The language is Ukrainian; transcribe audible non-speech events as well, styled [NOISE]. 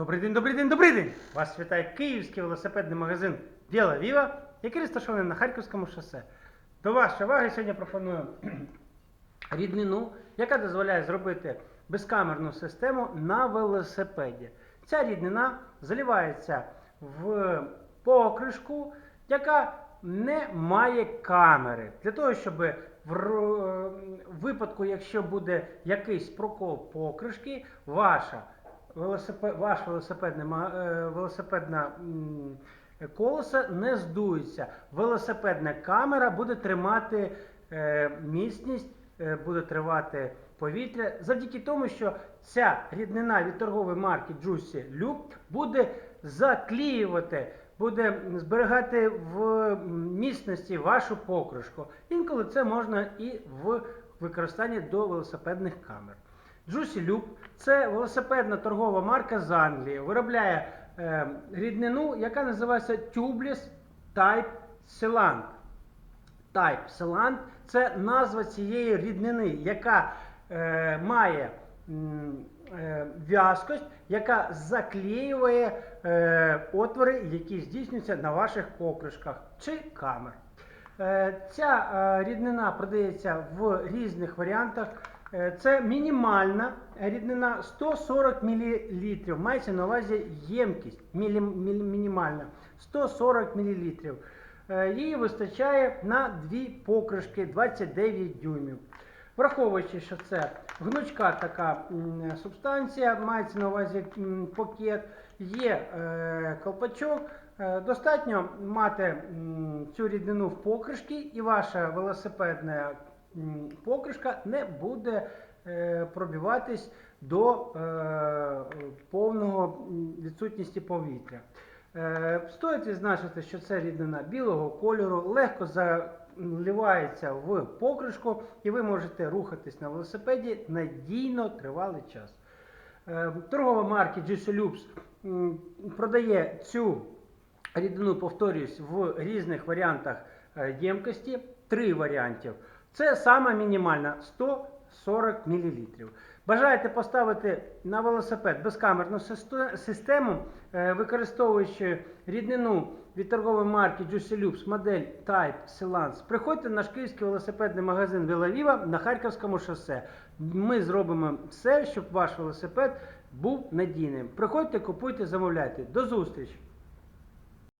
Добрий день, добрий день, добрий день! Вас вітає київський велосипедний магазин Діла Віва, який розташований на Харківському шосе. До вашої уваги сьогодні пропоную [CLEARS THROAT] ріднину, яка дозволяє зробити безкамерну систему на велосипеді. Ця ріднина заливається в покришку, яка не має камери. Для того, щоб в випадку, якщо буде якийсь прокол покришки, ваша велосипед, ваш велосипедне, е, велосипедна колесо не здується. Велосипедна камера буде тримати е, міцність, е, буде тривати повітря завдяки тому, що ця ріднина від торгової марки Juicy Loop буде заклеювати, буде зберігати в міцності вашу покришку. Інколи це можна і в використанні до велосипедних камер. Juicy Loop – це велосипедна торгова марка з Англії. Виробляє е, ріднину, яка називається Tubeless Type Sealant. Type Sealant – це назва цієї ріднини, яка е, має е, в'язкость, яка заклеює е, отвори, які здійснюються на ваших покришках чи камер. Е, Ця е, ріднина продається в різних варіантах. Е, Це мінімальна ріднина 140 мл. Мається на увазі ємкість мілі- мілі- мінімальна 140 мл. Е, Її вистачає на дві покришки 29 дюймів. Враховуючи, що це гнучка така субстанція, мається на увазі пакет, є е, колпачок. Достатньо мати цю рідину в покришці, і ваша велосипедна покришка не буде е, пробиватись до е, повного відсутності повітря. Е, Стоїть відзначити, що це ріднина білого кольору, легко заливається в покришку, і ви можете рухатись на велосипеді надійно тривалий час. Торгова марки Juicy Loops продає цю рідину, повторюсь, в різних варіантах ємкості. Три варіантів. Це саме мінімальна 140 мл. Бажаєте поставити на велосипед безкамерну систему, е, використовуючи ріднину від торгової марки Juicy модель Type Silance, приходьте в наш київський велосипедний магазин Віла на Харківському шосе. Ми зробимо все, щоб ваш велосипед був надійним. Приходьте, купуйте, замовляйте. До зустрічі!